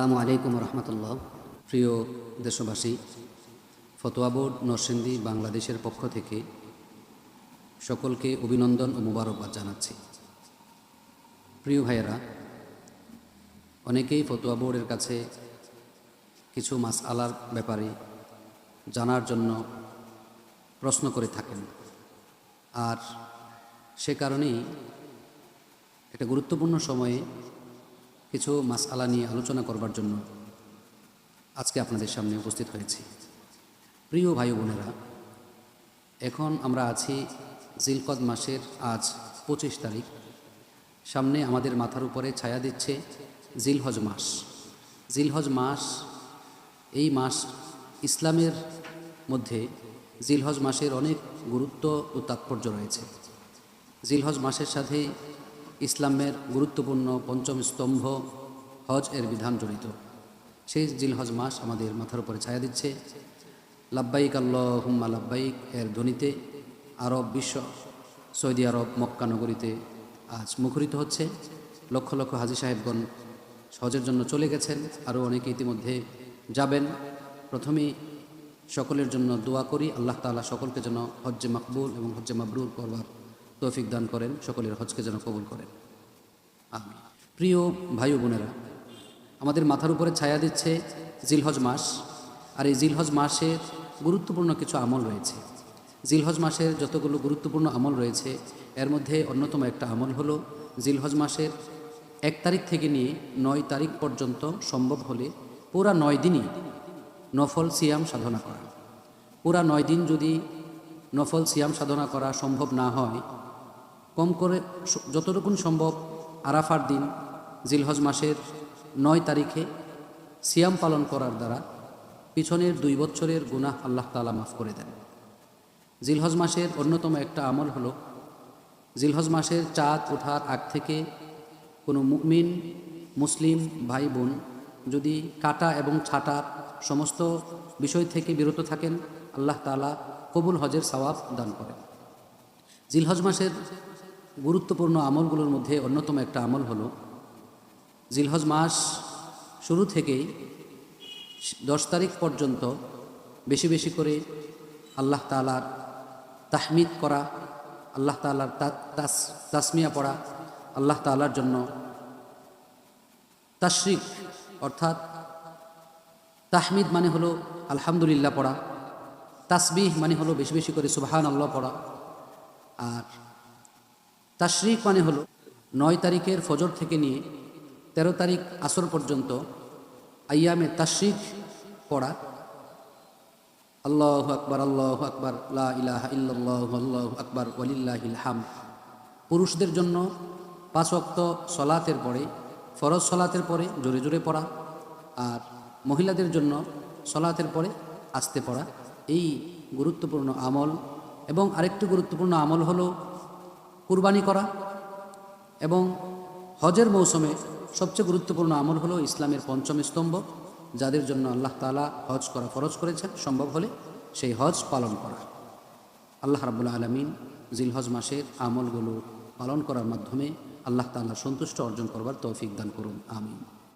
আসসালামু আলাইকুম রহমতুল্লাহ। প্রিয় দেশবাসী, ফতোয়া বোর্ড নরসিংদী বাংলাদেশের পক্ষ থেকে সকলকে অভিনন্দন ও মুবারকবাদ জানাচ্ছি। প্রিয় ভাইয়েরা, অনেকেই ফতোয়া বোর্ডের কাছে কিছু মাস আলার ব্যাপারে জানার জন্য প্রশ্ন করে থাকেন। আর সে কারণেই একটা গুরুত্বপূর্ণ সময়ে কিছু মাসআলা নিয়ে আলোচনা করবার জন্য আজকে আপনাদের সামনে উপস্থিত হয়েছি। প্রিয় ভাই বোনেরা, এখন আমরা আছি জিলকদ মাসের আজ পঁচিশ তারিখ। সামনে আমাদের মাথার উপরে ছায়া দিচ্ছে জিলহজ মাস। জিলহজ মাস, এই মাস ইসলামের মধ্যে জিলহজ মাসের অনেক গুরুত্ব ও তাৎপর্য রয়েছে। জিলহজ মাসের সাথে ইসলামের গুরুত্বপূর্ণ পঞ্চম স্তম্ভ হজ এর বিধান জড়িত। সেই জিল জিলহজ মাস আমাদের মাথার উপরে ছায়া দিচ্ছে। লাব্বাইক আল্লাহুম্মা লাব্বাইক, এর ধ্বনিতে আরব বিশ্ব, সৌদি আরব, মক্কা নগরীতে আজ মুখরিত হচ্ছে। লক্ষ লক্ষ হাজি সাহেবগণ হজের জন্য চলে গেছেন আরও অনেকে ইতিমধ্যে যাবেন। প্রথমেই সকলের জন্য দোয়া করি, আল্লাহ তাআলা সকলকে যেন হজ্জে মাকবুল এবং হজ্জে মাবরুর করবার তৌফিক দান করেন, সকলের হজকে যেন কবুল করেন। আমি প্রিয় ভাই বোনেরা, আমাদের মাথার উপরে ছায়া দিচ্ছে জিলহজ মাস, আর এই জিলহজ মাসের গুরুত্বপূর্ণ কিছু আমল রয়েছে। জিলহজ মাসের যতগুলো গুরুত্বপূর্ণ আমল রয়েছে, এর মধ্যে অন্যতম একটা আমল হলো জিলহজ মাসের এক তারিখ থেকে নিয়ে নয় তারিখ পর্যন্ত সম্ভব হলে পুরা নয় দিনই নফল সিয়াম সাধনা করা। পুরা নয় দিন যদি নফল সিয়াম সাধনা করা সম্ভব না হয় কম করে যতটুকুন সম্ভব আরাফার দিন, জিলহজ মাসের নয় তারিখে সিয়াম পালন করার দ্বারা পিছনের দুই বছরের গুনাহ আল্লাহ তাআলা মাফ করে দেন। জিলহজ মাসের অন্যতম একটা আমল হলো, জিলহজ মাসের চাঁদ ওঠার আগ থেকে কোনো মুমিন, মুসলিম ভাই বোন যদি কাটা এবং ছাটার সমস্ত বিষয় থেকে বিরত থাকেন, আল্লাহ তাআলা কবুল হজের সওয়াব দান করেন। জিলহজ মাসের গুরুত্বপূর্ণ আমলগুলোর মধ্যে অন্যতম একটা আমল হলো জিলহজ মাস শুরু থেকেই দশ তারিখ পর্যন্ত বেশি বেশি করে আল্লাহ তালার তাহমিদ করা, আল্লাহ তালার তাস তাসমিয়া পড়া, আল্লাহ তালার জন্য তাশরিক অর্থাৎ তাহমিদ মানে হলো আলহামদুলিল্লাহ পড়া, তাসবিহ মানে হলো বেশি বেশি করে সুবাহান আল্লাহ পড়া, আর তাশরিক মানে হলো নয় তারিখের ফজর থেকে নিয়ে তেরো তারিখ আসর পর্যন্ত আয়ামে তাশরিক পড়া। আল্লাহ আকবর আল্লাহ আকবর ইলাহা ইল্লাল্লাহু, আল্লাহু আকবর, ওয়ালিল্লাহিল হাম পুরুষদের জন্য পাঁচ ওয়াক্ত সলাতের পরে, ফরজ সলাতের পরে জোরে জোরে পড়া আর মহিলাদের জন্য সলাতের পরে আসতে পড়া। এই গুরুত্বপূর্ণ আমল এবং আরেকটি গুরুত্বপূর্ণ আমল হলো কুরবানি করা এবং হজের মৌসুমে সবচেয়ে গুরুত্বপূর্ণ আমল হলো ইসলামের পঞ্চম স্তম্ভ, যাদের জন্য আল্লাহ তালা হজ করা ফরজ করেছেন, সম্ভব হলে সেই হজ পালন করা। আল্লাহ রাবুল্লা আলমিন জিলহজ মাসের আমলগুলো পালন করার মাধ্যমে আল্লাহ তাল্লাহ সন্তুষ্ট অর্জন করবার তৌফিক দান করুন, আমিন।